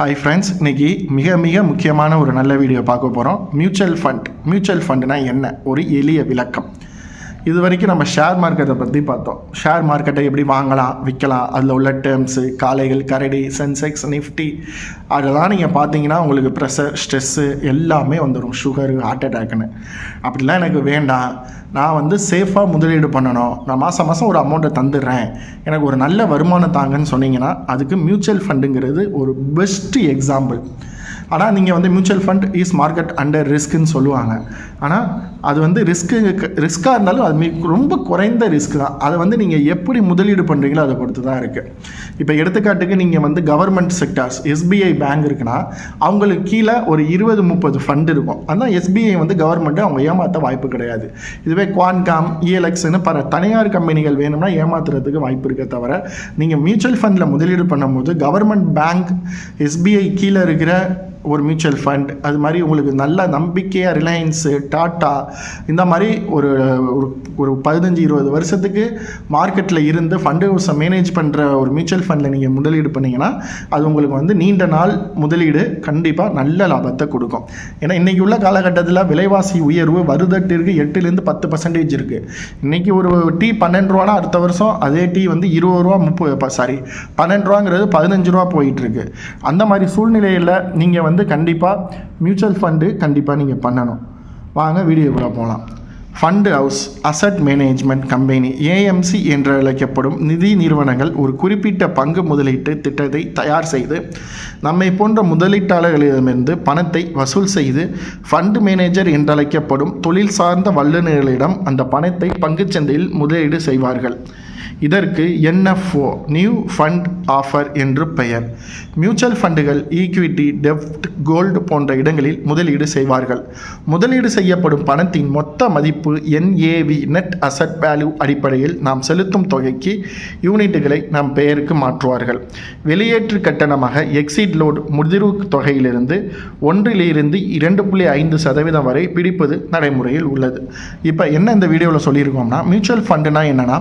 Hi friends இன்னைக்கு மிக மிக முக்கியமான ஒரு நல்ல வீடியோ பார்க்க போகிறோம் மியூச்சுவல் ஃபண்ட் மியூச்சுவல் ஃபண்டுனா என்ன? ஒரு எளிய விளக்கம். இது வரைக்கும் நம்ம ஷேர் மார்க்கெட்டை பற்றி பார்த்தோம். ஷேர் மார்க்கெட்டை எப்படி வாங்கலாம் விற்கலாம் அதில் உள்ள டேர்ம்ஸு காலைகள் கரடி சென்செக்ஸ் நிஃப்டி அதெல்லாம் நீங்கள் பார்த்தீங்கன்னா உங்களுக்கு ப்ரெஷர் ஸ்ட்ரெஸ்ஸு எல்லாமே வந்துடும் சுகரு ஹார்ட் அட்டாக்னு அப்படிலாம் எனக்கு வேண்டாம். நான் வந்து சேஃபாக முதலீடு பண்ணணும். நான் மாதம் மாதம் ஒரு அமௌண்ட்டை தந்துடுறேன். எனக்கு ஒரு நல்ல வருமானம் தாங்கன்னு சொன்னீங்கன்னா அதுக்கு மியூச்சுவல் ஃபண்டுங்கிறது ஒரு பெஸ்ட்டு எக்ஸாம்பிள் ஆனால் நீங்கள் வந்து mutual fund is market under ரிஸ்க்குன்னு சொல்லுவாங்க. ஆனால் அது வந்து ரிஸ்க்கு ரிஸ்க்காக இருந்தாலும் அது மிக ரொம்ப குறைந்த ரிஸ்க் தான். அதை வந்து நீங்கள் எப்படி முதலீடு பண்ணுறீங்களோ அதை பொறுத்து தான் இருக்குது இப்போ எடுத்துக்காட்டுக்கு நீங்கள் வந்து கவர்மெண்ட் செக்டார்ஸ் எஸ்பிஐ பேங்க் இருக்குன்னா அவங்களுக்கு கீழே ஒரு இருபது முப்பது ஃபண்ட் இருக்கும். ஆனால் எஸ்பிஐ வந்து கவர்மெண்ட்டு அவங்க ஏமாற்ற வாய்ப்பு கிடையாது. இதுவே குவான்காம் இஎல்எக்ஸ்னு பல தனியார் கம்பெனிகள் வேணும்னா ஏமாத்துறதுக்கு வாய்ப்பு இருக்க தவிர நீங்கள் மியூச்சுவல் ஃபண்டில் முதலீடு பண்ணும்போது கவர்மெண்ட் பேங்க் எஸ்பிஐ கீழே இருக்கிற ஒரு மியூச்சுவல் ஃபண்ட் அது மாதிரி உங்களுக்கு நல்ல நம்பிக்கையாக ரிலையன்ஸு டாட்டா இந்த மாதிரி ஒரு ஒரு- ஒரு பதினஞ்சு இருபது வருஷத்துக்கு மார்க்கெட்டில் இருந்து ஃபண்டு ஹவுஸை மேனேஜ் பண்ணுற ஒரு மியூச்சுவல் ஃபண்டில் நீங்கள் முதலீடு பண்ணிங்கன்னா அது உங்களுக்கு வந்து நீண்ட நாள் முதலீடு கண்டிப்பாக நல்ல லாபத்தை கொடுக்கும். ஏன்னா இன்றைக்கி உள்ள காலகட்டத்தில் விலைவாசி உயர்வு வருதட்டிற்கு எட்டுலேருந்து பத்து பர்சன்டேஜ் இருக்குது இன்றைக்கி ஒரு டீ பன்னெண்டு ரூபானா அடுத்த வருஷம் அதே டீ வந்து இருபது ரூபா முப்பது சாரி பன்னெண்டு ரூபாங்கிறது பதினஞ்சு ரூபா போயிட்டுருக்கு அந்த மாதிரி சூழ்நிலையில் நீங்கள் வந்து கண்டிப்பாக மியூச்சுவல் ஃபண்டு கண்டிப்பாக நீங்கள் பண்ணணும். வாங்க வீடியோக்குள்ளே போகலாம் fund house asset management company AMC என்று அழைக்கப்படும் நிதி நிறுவனங்கள் ஒரு குறிப்பிட்ட பங்கு முதலீட்டு திட்டத்தை தயார் செய்து நம்மை போன்ற முதலீட்டாளர்களிடமிருந்து பணத்தை வசூல் செய்து ஃபண்டு மேனேஜர் என்றழைக்கப்படும் தொழில் சார்ந்த வல்லுநர்களிடம் அந்த பணத்தை பங்குச் சந்தையில் முதலீடு செய்வார்கள். இதற்கு என்எஃப்ஓ நியூ ஃபண்ட் ஆஃபர் என்று பெயர். மியூச்சுவல் ஃபண்டுகள் ஈக்விட்டி டெப்ட் கோல்டு போன்ற இடங்களில் முதலீடு செய்வார்கள். முதலீடு செய்யப்படும் பணத்தின் மொத்த மதிப்பு என்ஏவி நெட் அசட் வேல்யூ அடிப்படையில் நாம் செலுத்தும் தொகைக்கு யூனிட்டுகளை நம் பெயருக்கு மாற்றுவார்கள். வெளியேற்று கட்டணமாக எக்ஸிட் லோடு முதிர்வு தொகையிலிருந்து ஒன்றிலிருந்து இரண்டு புள்ளி ஐந்து சதவீதம் வரை பிடிப்பது நடைமுறையில் உள்ளது. இப்போ என்ன இந்த வீடியோவில் சொல்லியிருக்கோம்னா மியூச்சுவல் ஃபண்டுனா என்னன்னா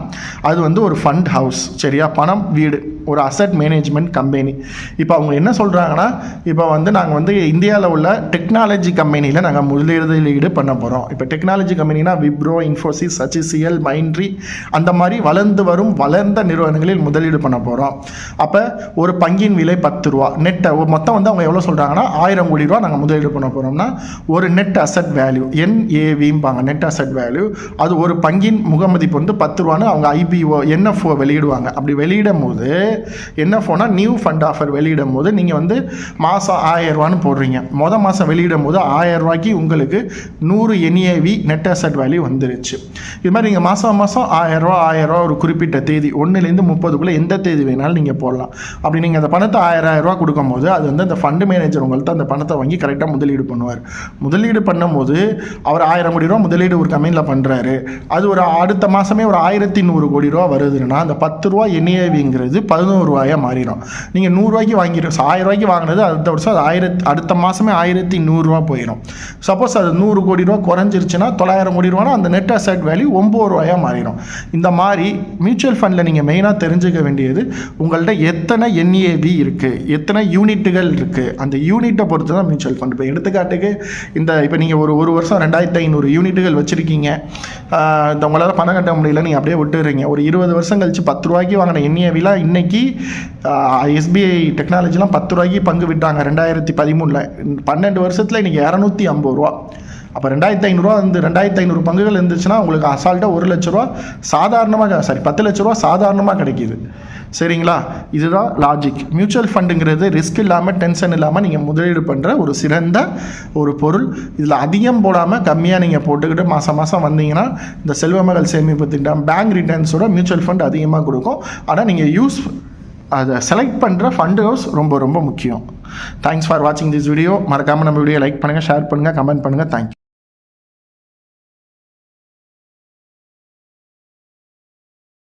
அது வந்து ஒரு ஃபண்ட் ஹவுஸ் சரியா? பணம் வீடு ஒரு அசட் மேனேஜ்மெண்ட் கம்பெனி இப்போ அவங்க என்ன சொல்கிறாங்கன்னா இப்போ வந்து நாங்கள் வந்து இந்தியாவில் உள்ள டெக்னாலஜி கம்பெனியில் நாங்கள் முதலீடு பண்ண போகிறோம் இப்போ டெக்னாலஜி கம்பெனினா விப்ரோ இன்ஃபோசிஸ் ஹச்சிசிஎல் மைண்ட்ரி அந்த மாதிரி வளர்ந்து வரும் வளர்ந்த நிறுவனங்களில் முதலீடு பண்ண போகிறோம் அப்போ ஒரு பங்கின் விலை பத்து ரூபா. நெட்டை மொத்தம் வந்து அவங்க எவ்வளோ சொல்கிறாங்கன்னா ஆயிரம் கோடி ரூபா நாங்கள் முதலீடு பண்ண போகிறோம்னா ஒரு நெட் அசட் வேல்யூ என்ஏவிம்பாங்க நெட் அசட் வேல்யூ அது ஒரு பங்கின் முகமதிப்பு வந்து பத்து ரூபான்னு அவங்க ஐபிஓ என்எஃப்ஓ வெளியிடுவாங்க? அப்படி வெளியிடும் போது என்எஃப்ஓனா நியூ ஃபண்ட் ஆஃபர் வெளியிடும் போது நீங்கள் வந்து மாதம் ஆயிரம் போடுறீங்க. மொதல் மாதம் வெளியிடும் போது ரூபாய்க்கு உங்களுக்கு நூறு என்ஏவி நெட் அசட் வேல்யூ வந்துருச்சு. இது மாதிரி நீங்கள் மாதம் மாதம் ஆயிரம் ரூபா ஒரு குறிப்பிட்ட தேதி ஒன்றுலேருந்து முப்பதுக்குள்ளே எந்த தேதி வேணாலும் நீங்கள் போடலாம். அப்படி நீங்கள் அந்த பணத்தை ஆயிரம் ஆயிரரூவா கொடுக்கும்போது அது வந்து அந்த ஃபண்டு மேனேஜர் உங்கள்கிட்ட அந்த பணத்தை வாங்கி கரெக்டாக முதலீடு பண்ணுவார். முதலீடு பண்ணும்போது அவர் ஆயிரம் கோடி ரூபா முதலீடு ஒரு கம்பெனியில் பண்ணுறாரு அது ஒரு அடுத்த மாதமே ஒரு ஆயிரத்தி நூறு கோடி ரூபா வருதுன்னா அந்த பத்து ரூபா என்ஏவிங்கிறது பதினோரு ரூபாயாக மாறிடும். நீங்கள் நூறுரூவாய்க்கு வாங்கிடும் ஆயிரம் ரூபாய்க்கு வாங்கினது அடுத்த வருஷம் அது ஆயிரத்தி அடுத்த மாதமே ஆயிரத்தி நூறுரூவா போயிடும் சப்போஸ் அது நூறு கோடி ரூபா குறைஞ்சிருச்சுன்னா தொள்ளாயிரம் கோடி ரூபானா அந்த நெட் அசட் வேல்யூ ஒம்பது ரூபாயாக மாறிடும் இந்த மாதிரி மியூச்சுவல் ஃபண்டில் நீங்கள் மெயினாக தெரிஞ்சுக்க வேண்டியது உங்கள்கிட்ட எத்தனை என்ஏவி இருக்குது எத்தனை யூனிட்டுகள் இருக்குது அந்த யூனிட்டை பொறுத்து தான் மியூச்சுவல் ஃபண்ட் இப்போ எடுத்துக்காட்டுக்கு இந்த இப்போ நீங்கள் ஒரு ஒரு வருஷம் ரெண்டாயிரத்தி ஐநூறு யூனிட்டுகள் வச்சுருக்கீங்க. இந்த உங்களால் பணம் கட்ட முடியல நீங்கள் அப்படியே விட்டுறீங்க. ஒரு இருபது வருஷம் கழிச்சு பத்து ரூபாய்க்கு வாங்கின என்ஏவிலாம் இன்னைக்கு எஸ்பிஐ டெக்னாலஜிலாம் பத்து ரூபாய்க்கு பங்கு விட்டாங்க ரெண்டாயிரத்தி பதிமூணில். பன்னெண்டு வருஷத்தில் இன்றைக்கி இரநூத்தி ஐம்பது ரூபா. அப்போ ரெண்டாயிரத்தி ஐநூறுரூவா வந்து ரெண்டாயிரத்தி ஐநூறு பங்குகள் இருந்துச்சுன்னா உங்களுக்கு அசால்ட்டாக ஒரு லட்ச ரூபா சாதாரணமாக சாரி பத்து லட்ச ரூபா சாதாரணமாக கிடைக்கிது. சரிங்களா? இதுதான் லாஜிக் மியூச்சுவல் ஃபண்டுங்கிறது ரிஸ்க் இல்லாமல் டென்ஷன் இல்லாமல் நீங்கள் முதலீடு பண்ணுற ஒரு சிறந்த ஒரு பொருள். இதில் அதிகம் போடாமல் கம்மியாக நீங்கள் போட்டுக்கிட்டு மாதம் மாதம் வந்தீங்கன்னா இந்த செல்வமகள் சேமிப்பு திட்டம் பேங்க் ரிட்டர்ன்ஸோட மியூச்சுவல் ஃபண்ட் அதிகமாக கொடுக்கும். ஆனால் நீங்கள் யூஸ் அதை செலக்ட் பண்ணுற ஃபண்டு ஹவுஸ் ரொம்ப ரொம்ப முக்கியம். தேங்க்ஸ் ஃபார் வாட்சிங் திஸ் வீடியோ மறக்காமல் நம்ம வீடியோ லைக் பண்ணுங்கள் ஷேர் பண்ணுங்கள் கமெண்ட் பண்ணுங்கள் தேங்க்யூ